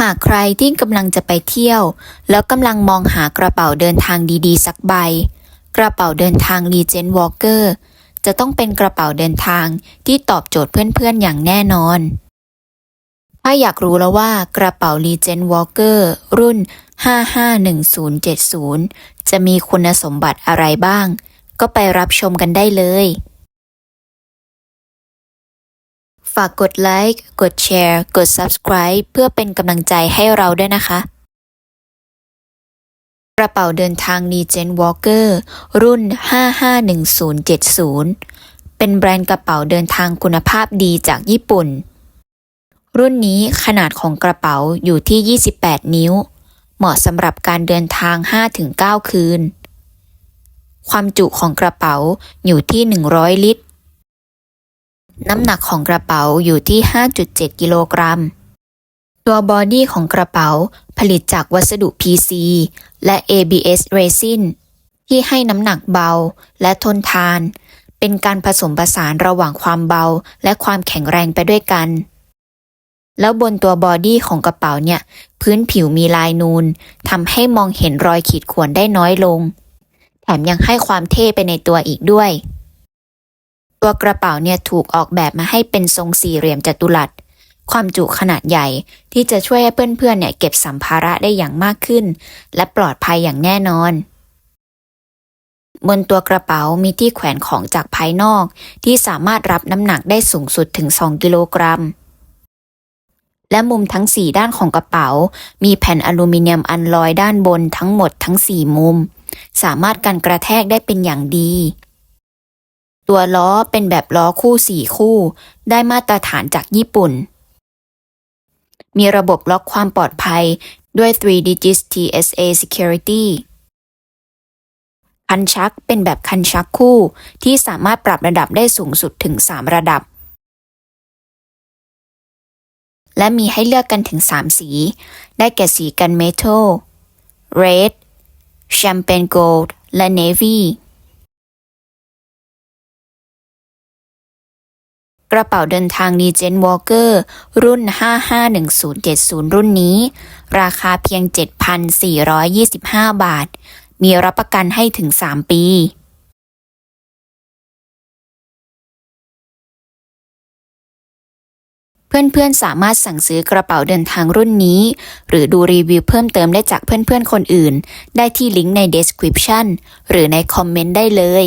หากใครที่กำลังจะไปเที่ยว แล้วกำลังมองหากระเป๋าเดินทางดีๆ สักใบ กระเป๋าเดินทาง Legend Walker จะต้องเป็นกระเป๋าเดินทางที่ตอบโจทย์เพื่อนๆอย่างแน่นอน ถ้าอยากรู้แล้วว่ากระเป๋า Legend Walker รุ่น 551070 จะมีคุณสมบัติอะไรบ้าง ก็ไปรับชมกันได้เลยากกดไลค์ กดแชร์ กด Subscribe เพื่อเป็นกำลังใจให้เราด้วยนะคะ กระเป๋าเดินทาง Legend Walker รุ่น 551070 เป็นแบรนด์กระเป๋าเดินทางคุณภาพดีจากญี่ปุ่น รุ่นนี้ขนาดของกระเป๋าอยู่ที่ 28 นิ้ว เหมาะสำหรับการเดินทาง 5-9 คืน ความจุของกระเป๋าอยู่ที่ 100 ลิตร น้ำหนักของกระเป๋าอยู่ที่ 5.7 กิโลกรัม ตัวบอดี้ของกระเป๋าผลิตจากวัสดุ PC และ ABS resin ที่ให้น้ำหนักเบาและทนทาน เป็นการผสมผสานระหว่างความเบาและความแข็งแรงไปด้วยกัน แล้วบนตัวบอดี้ของกระเป๋าเนี่ย พื้นผิวมีลายนูนทำให้มองเห็นรอยขีดข่วนได้น้อยลง แถมยังให้ความเท่ไปในตัวอีกด้วย ตัวกระเป๋าเนี่ยถูกออกแบบมาให้เป็นทรงสี่เหลี่ยมจัตุรัส ความจุขนาดใหญ่ที่จะช่วยให้เพื่อนๆเนี่ยเก็บสัมภาระได้อย่างมากขึ้น และปลอดภัยอย่างแน่นอน บนตัวกระเป๋ามีที่แขวนของจากภายนอก ที่สามารถรับน้ำหนักได้สูงสุดถึง 2 กิโลกรัม และมุมทั้ง 4 ด้านของกระเป๋า มีแผ่นอลูมิเนียมอันลอยด้านบนทั้งหมดทั้ง 4 มุม สามารถกันกระแทกได้เป็นอย่างดี ตัวล้อเป็นแบบล้อคู่4คู่ ได้มาตรฐานจากญี่ปุ่น มีระบบล็อกความปลอดภัยด้วย 3 digits TSA Security คันชักเป็นแบบคันชักคู่ที่สามารถปรับระดับได้สูงสุดถึง 3 ระดับ และมีให้เลือกกันถึง 3 สี ได้แก่สีกันเมทัล Red Champagne Gold และ Navy กระเป๋าเดินทาง Legend Walker รุ่น 551070 รุ่นนี้ ราคาเพียง 7,425 บาท มีรับประกันให้ถึง 3 ปีเพื่อนๆ สามารถสั่งซื้อกระเป๋าเดินทางรุ่นนี้ หรือดูรีวิวเพิ่มเติมได้จากเพื่อนๆ คนอื่น ได้ที่ลิงก์ใน description หรือในคอมเมนต์ได้เลย